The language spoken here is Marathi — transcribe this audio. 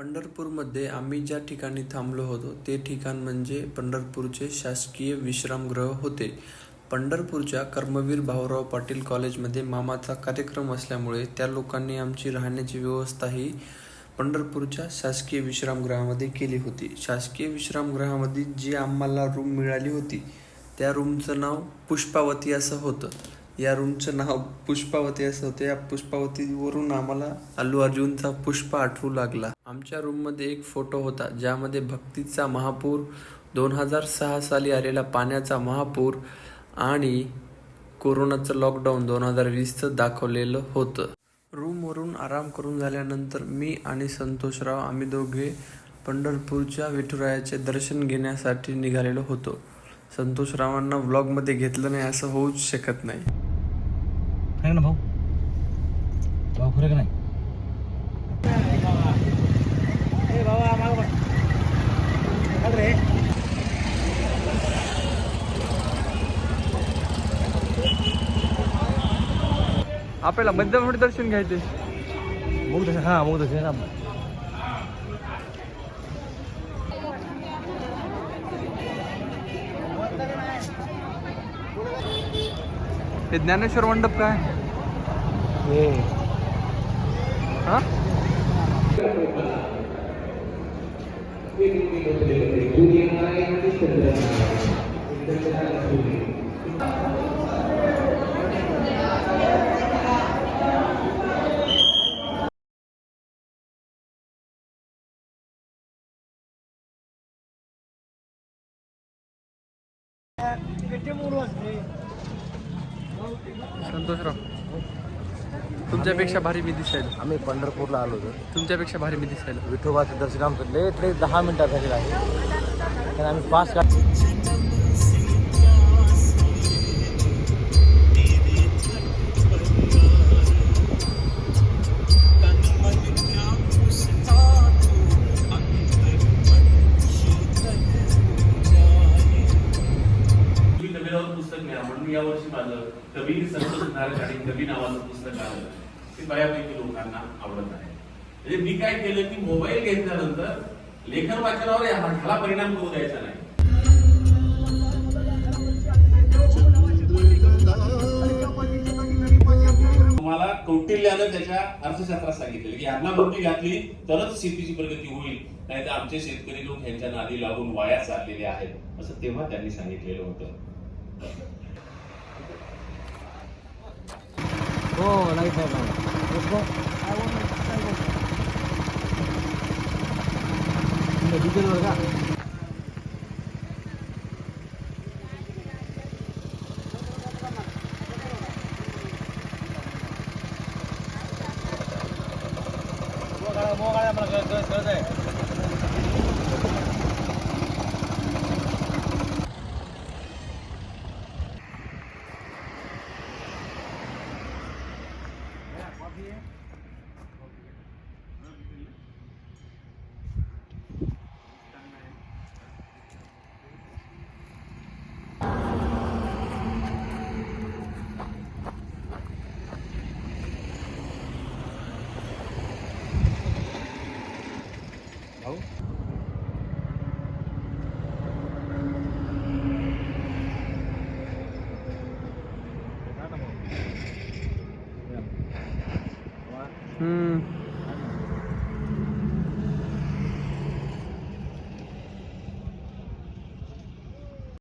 पंढरपूरमध्ये आम्ही ज्या ठिकाणी थांबलो होतो ते ठिकाण म्हणजे पंढरपूरचे शासकीय विश्रामगृह होते. पंढरपूरच्या कर्मवीर भाऊराव पाटील कॉलेजमध्ये मामाचा कार्यक्रम असल्यामुळे त्या लोकांनी आमची राहण्याची व्यवस्था ही पंढरपूरच्या शासकीय विश्रामगृहामध्ये केली होती. शासकीय विश्रामगृहामध्ये जी आम्हाला रूम मिळाली होती त्या रूमचं नाव पुष्पावती असं होतं. या रूमचं नाव पुष्पावती असं होतं. या पुष्पावतीवरून आम्हाला अल्लू अर्जुनचा पुष्प आठवू लागला. आमच्या रूममध्ये एक फोटो होता ज्यामध्ये भक्तीचा महापूर दोन हजार सहा साली आलेला पाण्याचा महापूर आणि कोरोनाचं लॉकडाऊन दोन हजार वीसचं दाखवलेलं होतं. रूमवरून आराम करून झाल्यानंतर मी आणि संतोषराव आम्ही दोघे पंढरपूरच्या विठुरायाचे दर्शन घेण्यासाठी निघालेलो होतो. संतोषरावांना व्लॉगमध्ये घेतलं नाही असं होऊच शकत नाही. ना भाऊ? भाऊ खरं का नाही? आपल्याला मध्यम दर्शन घ्यायचे. मग तसं हां मग तसं ना हे ज्ञानेश्वर मंडप काय? हे. हा? संतोषराव तुमच्यापेक्षा भारी मी दिसायला. आम्ही पंढरपूरला आलो होतो. तुमच्यापेक्षा भारी मी दिसायला. विठोबाचं दर्शन आमचं लेट लेट दहा मिनिटात झालेलं आहे. तर आम्ही पाच का म्हणून मी माझं संत सुधारक आणि कवी नावाचं पुस्तक आलं ते बऱ्यापैकी लोकांना आवडत आहे. म्हणजे मी काय केलं की मोबाईल घेतल्यानंतर लेखन वाचनावर या- ह्याला परिणाम होऊ द्यायचा नाही. तुम्हाला कौटिल्यानं त्याच्या अर्थशास्त्रात सांगितलेलं की यांना मोठी घातली तरच शेतीची प्रगती होईल. नाही तर आमचे शेतकरी लोक ह्यांच्या नादी लागून वाया चाललेले आहेत. असं तेव्हा त्यांनी सांगितलेलं होतं. हो लाइट आहे डिझेलवर का मोगाळ्या मला कळत आहे Hmm.